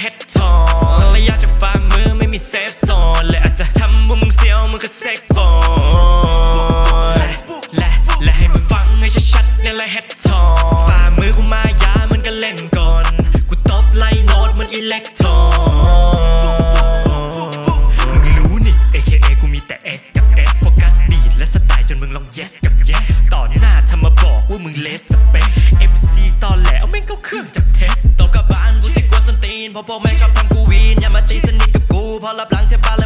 เฮดทองระยะจะฝ่ามือไม่มีเซฟโซนเลยอาจจะทำมึงเซียวมึงก็เซ็กบอลและและให้มึงฟังให้ชัดๆเนี่ยและเฮ็ดทอนฝ่ามือกูมายาเหมือนก็เล่นก่อนกูตบไล่โน้ตมือนอิเล็กทรอนมึงรู้นี่ AKA กูมีแต่ S กับ F โฟกัสบีดและสไตล์จนมึงลอง yes กับ yes ต่อหน้าทำมาบอกว่ามึงเลสสเปค MC ตอนแหลวแม่งก็เครื่องจับเท็จตบกระบะ พอพวกแม่งชอบทำกูวีนอย่ามาตีสนิทกับกูพอรับหลังใช้บาเพราะ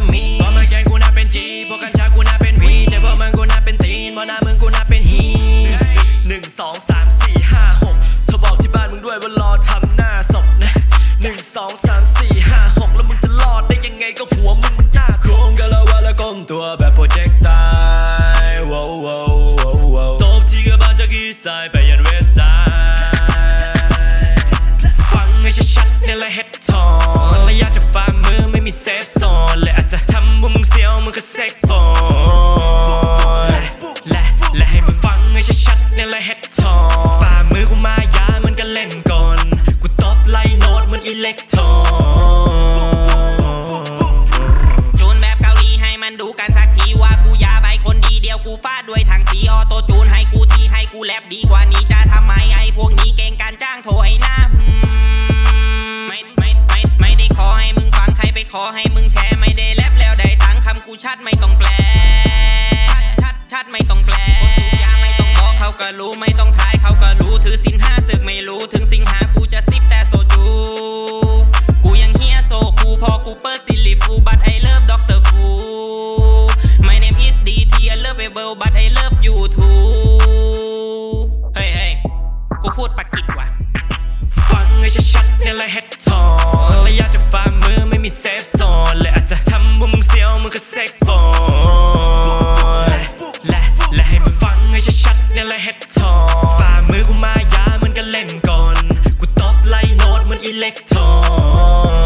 เนี่ยแฮดทอนฝ่ามือกูมายามันก็เล่นก่อนกูตบไล่โน้ตเหมันอิเล็กทรนจูนแบบเกาหลีให้มันดูกันสักทีว่ากูยาใบคนดีเดียวกูฟาดด้วยทางสีออโตจูนให้กูทีให้กูแลบดีกว่านี้จะทำไมไอ้พวกนี้เก่งการจ้างโถไอ้หน้าไม่ไม่ไม่ไม่ได้ขอให้มึงฟังใครไปขอให้มึงแชร์ไม่ได้แลบแล้วได้ตังคำกูชัดไม่ต้องแปลชัดชัดชัดไม่ต้องแปล เขาก็รู้ไม่ต้องทายเขาก็รู้ถือสินห้าศึกไม่รู้ถึงสิงหากูจะซิปแต่โซจู กูยังเฮียโซกูพอกูเปิดซิลิฟูบัตไอเลิฟด็อกเตอร์ฟู My name is DT I love a b l e but I love you too เฮ้ยเฮ้ยกูพูดปากิดว่ะ ฟังให้ชัดๆในไรเฮดทอนและอยากจะฝ่ามือไม่มีเซน lekton